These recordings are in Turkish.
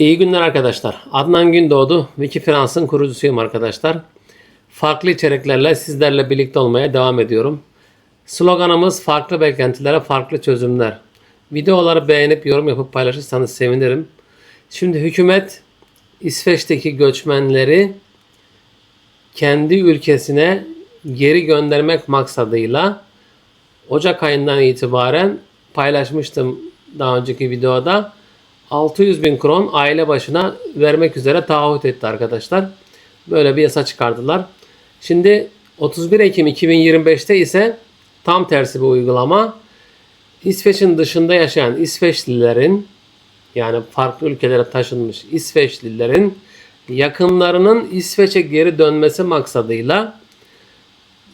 İyi günler arkadaşlar. Adnan Gündoğdu, Wikifinans'ın kurucusuyum arkadaşlar. Farklı içeriklerle sizlerle birlikte olmaya devam ediyorum. Sloganımız farklı beklentilere farklı çözümler. Videoları beğenip yorum yapıp paylaşırsanız sevinirim. Şimdi hükümet İsveç'teki göçmenleri kendi ülkesine geri göndermek maksadıyla Ocak ayından itibaren paylaşmıştım daha önceki videoda. 600 bin kron aile başına vermek üzere taahhüt etti arkadaşlar. Böyle bir yasa çıkardılar. Şimdi 31 Ekim 2025'te ise tam tersi bir uygulama. İsveç'in dışında yaşayan İsveçlilerin yani farklı ülkelere taşınmış İsveçlilerin yakınlarının İsveç'e geri dönmesi maksadıyla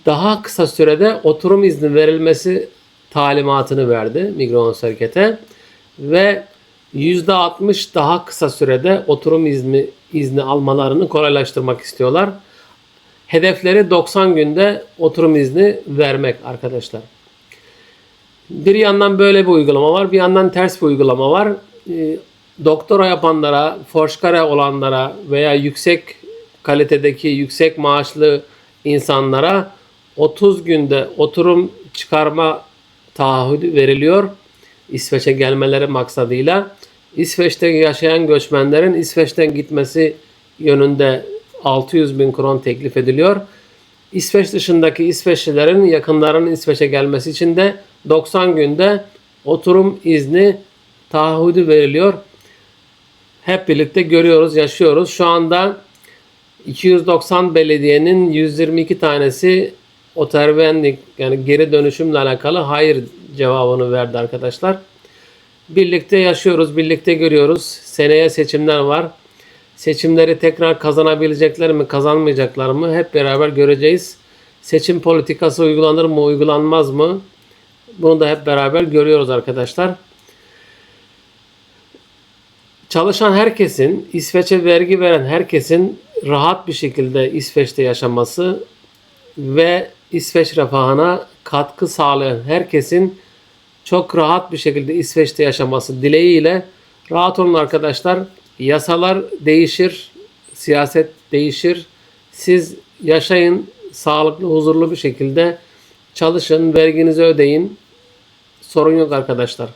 daha kısa sürede oturum izni verilmesi talimatını verdi Migros şirkete ve %60 daha kısa sürede oturum izni izni almalarını kolaylaştırmak istiyorlar. Hedefleri 90 günde oturum izni vermek arkadaşlar. Bir yandan böyle bir uygulama var, bir yandan ters bir uygulama var. Ee, Doktora yapanlara, forskara olanlara veya yüksek kalitedeki, yüksek maaşlı insanlara 30 günde oturum çıkarma taahhüdü veriliyor. İsveç'e gelmeleri maksadıyla. İsveç'te yaşayan göçmenlerin İsveç'ten gitmesi yönünde 600 bin kron teklif ediliyor. İsveç dışındaki İsveçlilerin yakınlarının İsveç'e gelmesi için de 90 günde oturum izni taahhüdü veriliyor. Hep birlikte görüyoruz, yaşıyoruz. Şu anda 290 belediyenin 122 tanesi otervenlik yani geri dönüşümle alakalı hayır cevabını verdi arkadaşlar. Birlikte yaşıyoruz, birlikte görüyoruz. Seneye seçimler var. Seçimleri tekrar kazanabilecekler mi, kazanmayacaklar mı hep beraber göreceğiz. Seçim politikası uygulanır mı, uygulanmaz mı? Bunu da hep beraber görüyoruz arkadaşlar. Çalışan herkesin, İsveç'e vergi veren herkesin rahat bir şekilde İsveç'te yaşaması ve İsveç refahına katkı sağlayan herkesin çok rahat bir şekilde İsveç'te yaşaması dileğiyle rahat olun arkadaşlar. Yasalar değişir, siyaset değişir. Siz yaşayın, sağlıklı, huzurlu bir şekilde çalışın, verginizi ödeyin. Sorun yok arkadaşlar.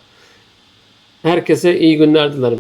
Herkese iyi günler dilerim.